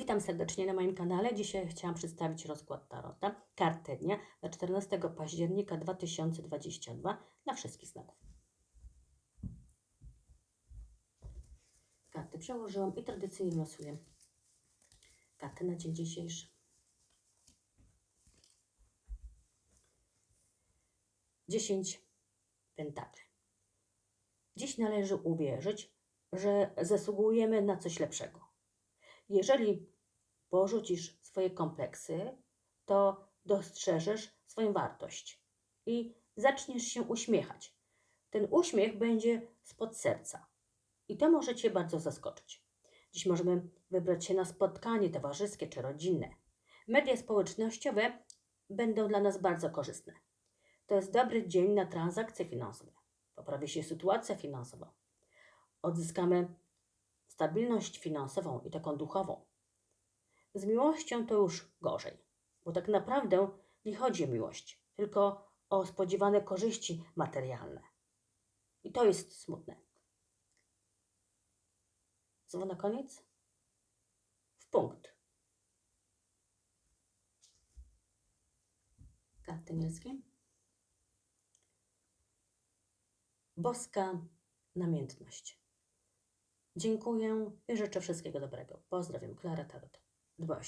Witam serdecznie na moim kanale. Dzisiaj chciałam przedstawić rozkład Tarota, kartę dnia na 14 października 2022 dla wszystkich znaków. Karty przełożyłam i tradycyjnie losuję karty na dzień dzisiejszy. Dziesięć pentakli. Dziś należy uwierzyć, że zasługujemy na coś lepszego. Jeżeli porzucisz swoje kompleksy, to dostrzeżesz swoją wartość i zaczniesz się uśmiechać. Ten uśmiech będzie spod serca i to może Cię bardzo zaskoczyć. Dziś możemy wybrać się na spotkanie towarzyskie czy rodzinne. Media społecznościowe będą dla nas bardzo korzystne. To jest dobry dzień na transakcje finansowe. Poprawi się sytuacja finansowa. Odzyskamy stabilność finansową i taką duchową. Z miłością to już gorzej, bo tak naprawdę nie chodzi o miłość, tylko o spodziewane korzyści materialne. I to jest smutne. Co na koniec? W punkt. Karty. Boska namiętność. Dziękuję i życzę wszystkiego dobrego. Pozdrawiam, Klara Tarot. Dba.